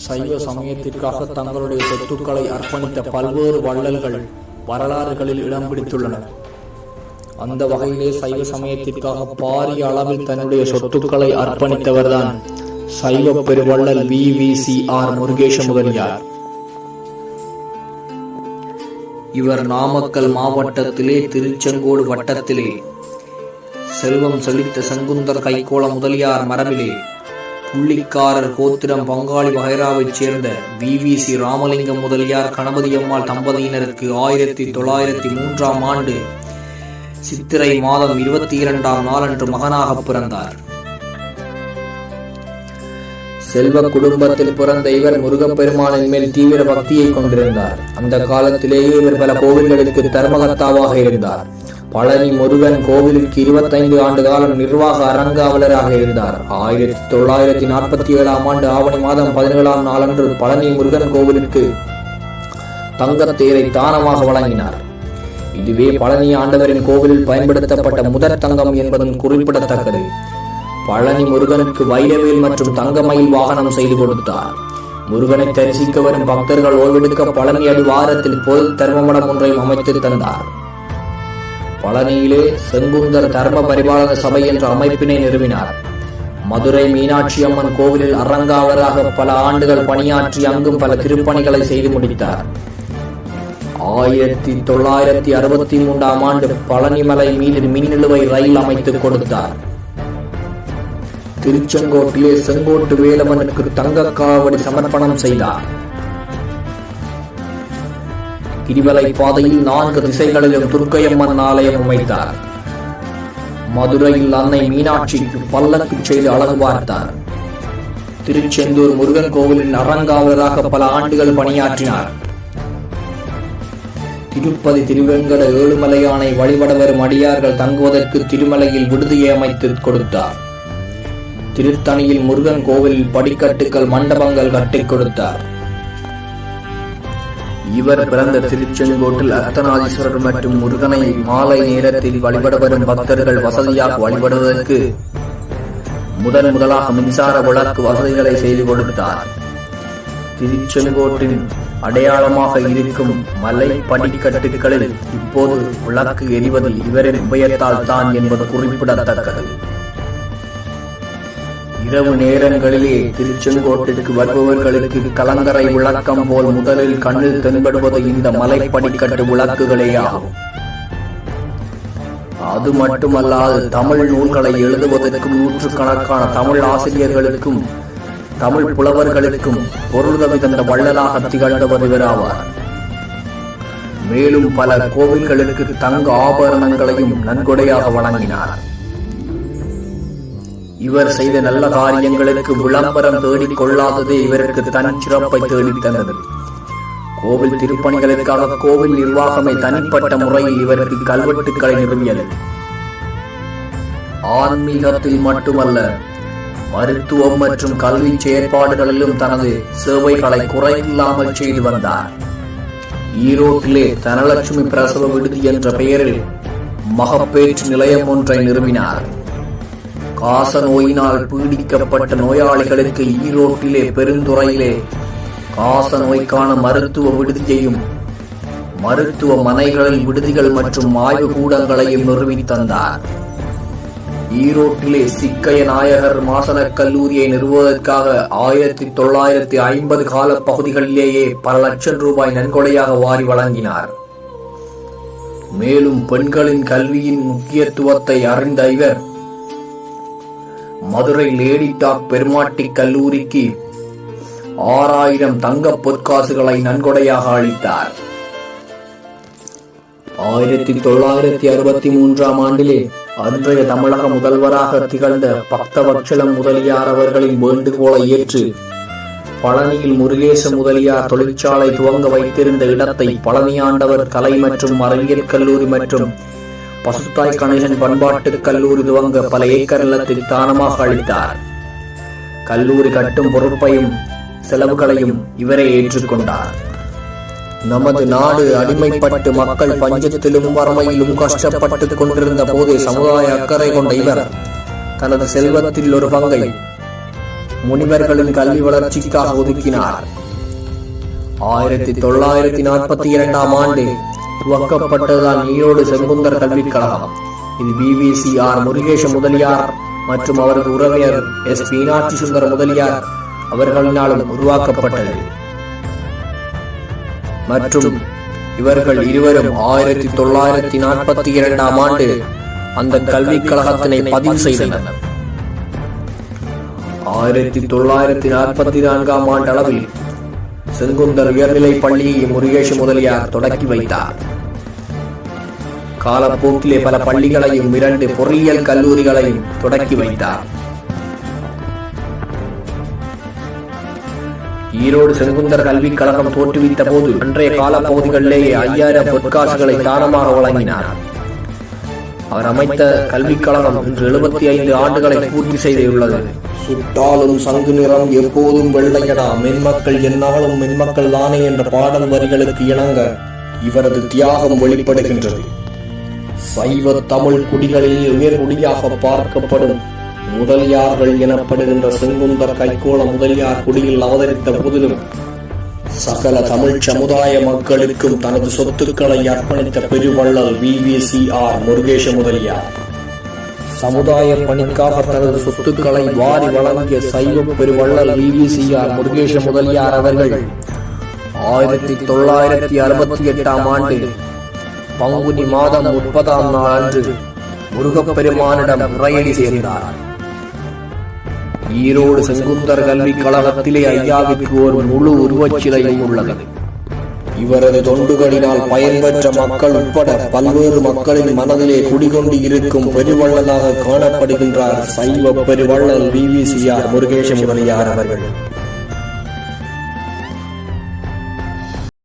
சைவ சமயத்திற்காக தங்களுடைய சொத்துக்களை அர்ப்பணித்த பல்வேறு வள்ளல்கள் வரலாறுகளில் இடம் பிடித்துள்ளனர் அந்த வகையிலே சைவ சமயத்திற்காக பாரிய அளவில் தன்னுடைய சொத்துக்களை அர்ப்பணித்தவர்தான் சைவ பெருவள்ளல் V V C R Murugesa Mudaliar இவர் நாமக்கல் மாவட்டத்திலே திருச்செங்கோடு வட்டத்திலே செல்வம் செழித்த செங்குந்தர் கைகோள முதலியார் மரபிலே புள்ளிக்காரர் கோத்திரம் பங்காளி வகைராவைச் சேர்ந்த V. V. C. Ramalingam Mudaliar Ganapathi Ammal தம்பதியினருக்கு ஆயிரத்தி தொள்ளாயிரத்தி மூன்றாம் ஆண்டு சித்திரை மாதம் இருபத்தி இரண்டாம் நாளன்று மகனாக பிறந்தார். செல்வ குடும்பத்தில் பிறந்த இவர் முருகப்பெருமானின் மேல் தீவிர பக்தியை கொண்டிருந்தார். அந்த காலத்திலேயே இவர் பல கோவில்களுக்கு தர்மகர்த்தாவாக இருந்தார். பழனி முருகன் கோவிலுக்கு இருபத்தைந்து ஆண்டு காலம் நிர்வாக அரங்காவலராக இருந்தார். ஆயிரத்தி தொள்ளாயிரத்தி நாற்பத்தி ஏழாம் ஆண்டு ஆவணி மாதம் பதினேழாம் நாளன்று பழனி முருகன் கோவிலுக்கு தங்கத்தேரை தானமாக வழங்கினார். இதுவே பழனி ஆண்டவரின் கோவிலில் பயன்படுத்தப்பட்ட முதற் தங்கம் என்பதும் குறிப்பிடத்தக்கது. பழனி முருகனுக்கு வைரவேல் மற்றும் தங்கமயில் வாகனம் செய்து கொடுத்தார். முருகனை தரிசிக்க வரும் பக்தர்கள் ஓய்வெடுக்க பழனி அடிவாரத்தில் பொது தர்மமடம் ஒன்றையும் அமைத்து தந்தார். பழனியிலே செங்குந்தர் தர்ம பரிபாலன சபை என்ற அமைப்பினை நிறுவினார். மதுரை மீனாட்சி அம்மன் கோவிலில் அரங்காவலராக பல ஆண்டுகள் பணியாற்றி அங்கும் பல திருப்பணிகளை செய்து முடித்தார். ஆயிரத்தி தொள்ளாயிரத்தி அறுபத்தி மூன்றாம் ஆண்டு பழனிமலை மீது மின்னிலுவை ரயில் அமைத்துக் கொடுத்தார். திருச்செங்கோட்டிலே செங்கோட்டு வேலவனுக்கு தங்க காவடி சமர்ப்பணம் செய்தார். கிரிவலை பாதையில் நான்கு திசைகளிலும் துர்க்கையம்மன் ஆலயம் அமைத்தார். மதுரையில் அன்னை மீனாட்சிக்கு பல்லக்கு செய்து அழகு பார்த்தார். திருச்செந்தூர் முருகன் கோவிலின் அறங்காவலராக பல ஆண்டுகள் பணியாற்றினார். திருப்பதி திருவெங்கட ஏழுமலையானை வழிபட வரும் அடியார்கள் தங்குவதற்கு திருமலையில் விடுதியை அமைத்து கொடுத்தார். திருத்தணியில் முருகன் கோவிலில் படிக்கட்டுகள் மண்டபங்கள் கட்டிக் கொடுத்தார். இவர் பிறந்த திருச்செங்கோட்டில் அர்த்தநாதீஸ்வரர் மற்றும் முருகனை மாலை நேரத்தில் வழிபட வரும் பக்தர்கள் வசதியாக வழிபடுவதற்கு முதன் முதலாக மின்சார விளக்கு வசதிகளை செய்து கொடுத்தார். திருச்செங்கோட்டின் அடையாளமாக இருக்கும் மலை படிக்கட்டுகளில் இப்போது விளக்கு எரிவது இவரின் உபயத்தால் தான் என்பது குறிப்பிடத்தக்கது. இரவு நேரங்களிலே திருச்செங்கோட்டிற்கு வருபவர்களுக்கு கலங்கரை விளக்கம் போல் முதலில் கண்ணில் தென்படுவது இந்த மலைப்படிக்கட்டு விளக்குகளேயாகும். அது மட்டுமல்லாது தமிழ் நூல்களை எழுதுவதற்கும் நூற்றுக்கணக்கான தமிழ் ஆசிரியர்களுக்கும் தமிழ் புலவர்களுக்கும் பொருளுதவி தந்த வள்ளலாக திகழ்ந்தவர் இவராவார் மேலும் பல கோவில்களுக்கு தங்க ஆபரணங்களையும் நன்கொடையாக வழங்கினார். இவர் செய்த நல்ல காரியங்களுக்கு விளம்பரம் தேடிக் கொள்ளாததே இவருக்கு தன் சிறப்பை தேடித்தந்தது. கோவில் திருப்பணிகளுக்காக கோவில் நிர்வாகமே தனிப்பட்ட முறையில் இவருக்கு கல்வெட்டுக்களை நிறுவியது. ஆன்மீகத்தில் மட்டுமல்ல மருத்துவம் மற்றும் கல்வி செயற்பாடுகளிலும் தனது சேவைகளை குறையில்லாமல் செய்து வந்தார். ஈரோட்டிலே தனலட்சுமி பிரசவ விடுதி என்ற பெயரில் மகப்பேற்று நிலையம் ஒன்றை நிறுவினார். காச நோயினால் பீடிக்கப்பட்ட நோயாளிகளுக்கு ஈரோட்டிலே பெருந்துறையிலே காச நோய்க்கான மருத்துவ விடுதியையும் மருத்துவ மனைகளில் விடுதிகள் மற்றும் ஆய்வு கூடங்களையும் நிறுவி தந்தார். ஈரோட்டிலே சிக்கைய நாயகர் மாசன கல்லூரியை நிறுவுவதற்காக ஆயிரத்தி தொள்ளாயிரத்தி ஐம்பது கால பகுதிகளிலேயே பல லட்சம் ரூபாய் நன்கொடையாக வாரி வழங்கினார். மேலும் பெண்களின் கல்வியின் முக்கியத்துவத்தை அறிந்த இவர் மதுரை லேடி டாக் பெருமாட்டி கல்லூரிக்கு ஆறாயிரம் தங்க பொற்காசுகளை நன்கொடையாக அளித்தார். ஆயிரத்தி தொள்ளாயிரத்தி அறுபத்தி மூன்றாம் ஆண்டிலே அன்றைய தமிழக முதல்வராக திகழ்ந்த பக்தவட்சலம் முதலியார் அவர்களின் வேண்டுகோளை ஏற்று பழனியில் முருகேச முதலியார் தொழிற்சாலை துவங்க வைத்திருந்த இடத்தை பழனியாண்டவர் கலை மற்றும் அறிவியல் கல்லூரி மற்றும் பசுத்தாய் கணேசன் பண்பாட்டு கல்லூரி துவங்க பல ஏக்கர் நிலத்தை தானமாக அளித்தார் கல்லூரி கட்டும் பொறுப்பையும் செலவுகளையும் இவரே ஏற்றுக்கொண்டார். நமது நாடு அடிமைப்பட்டு மக்கள் பஞ்சத்திலும் வறுமையிலும் கஷ்டப்பட்டுக் கொண்டிருந்த போது சமுதாய அக்கறை கொண்ட இவர் தனது செல்வத்தில் ஒரு பங்கை முனிவர்களின் கல்வி வளர்ச்சிக்காக ஒதுக்கினார். ஆயிரத்தி தொள்ளாயிரத்தி நாற்பத்தி இரண்டாம் ஆண்டு துவக்கப்பட்டதுதான் ஈரோடு செங்குந்தர் கல்விக் கழகம் இது பிவிசி ஆர் முருகேஷ முதலியார் மற்றும் அவரது உறவினர் எஸ் மீனாட்சி சுந்தர முதலியார் அவர்களினாலும் உருவாக்கப்பட்டது. மற்றும் இவர்கள் இருவரும் ஆயிரத்தி தொள்ளாயிரத்தி நாற்பத்தி இரண்டாம் ஆண்டு அந்த கல்விக் கழகத்தினை பதிவு செய்தனர். ஆயிரத்தி தொள்ளாயிரத்தி நாற்பத்தி நான்காம் ஆண்டு அளவில் செங்குந்தர் உயர்நிலைப் பள்ளியை முருகேஷ் முதலியார் தொடக்கி வைத்தார். காலப்போக்கிலே பல பள்ளிகளையும் இரண்டு பொறியியல் கல்லூரிகளையும் தொடக்கி வைத்தார். ஈரோடு செங்குந்தர் கல்விக் கழகம் தோற்றுவித்த போது அன்றைய காலப்பகுதிகளிலேயே ஐயாயிரம் பொற்காசுகளை தானமாக வழங்கினார். அவர் அமைத்த கல்விக் கழகம் இன்று எழுபத்தி ஐந்து ஆண்டுகளை பூர்த்தி செய்துள்ளது. சுட்டாலும் சங்கு நிறம் எப்போதும் வெள்ளையடா. மென்மக்கள் என்னாலும் மென்மக்கள் தானே என்ற பாடல் வரிகளுக்கு இணங்க இவரது தியாகம் வெளிப்படுகின்றது. சைவ தமிழ் குடிகளில் உயர்குடியாக பார்க்கப்படும் முதலியார்கள் எனப்படுகின்ற செங்குந்தர் கைகோள முதலியார் குடியில் அவதரித்த போதிலும் சகல தமிழ் சமுதாய மக்களுக்கும் தனது சொத்துக்களை அர்ப்பணித்த பெருவள்ளல் V V C R Murugesa Mudaliar. சமுதாய பணிக்காக தனது சொத்துக்களை வாரி வழங்கிய சைவ பெருவள்ளல் V V C R Murugesa Mudaliar அவர்கள் ஆயிரத்தி தொள்ளாயிரத்தி அறுபத்தி எட்டாம் ஆண்டு பங்குனி மாதம் முப்பதாம் நாள் அன்று முருகப்பெருமானிடம் முறையடி சேர்ந்தார். ஈரோடு செங்குந்தர் கல்விக் கழகத்திலே ஐயாவுக்கு ஒரு முழு உருவச்சிலையும் உள்ளது. இவரது தொண்டுகளினால் பயன்பெற்ற மக்கள் உட்பட பல்வேறு மக்களின் மனதிலே குடிகொண்டு இருக்கும் பெருவள்ளலாக காணப்படுகின்றார் சைவ பெருவள்ளல் ஆர் முருகேஷ முதலியார் அவர்கள்.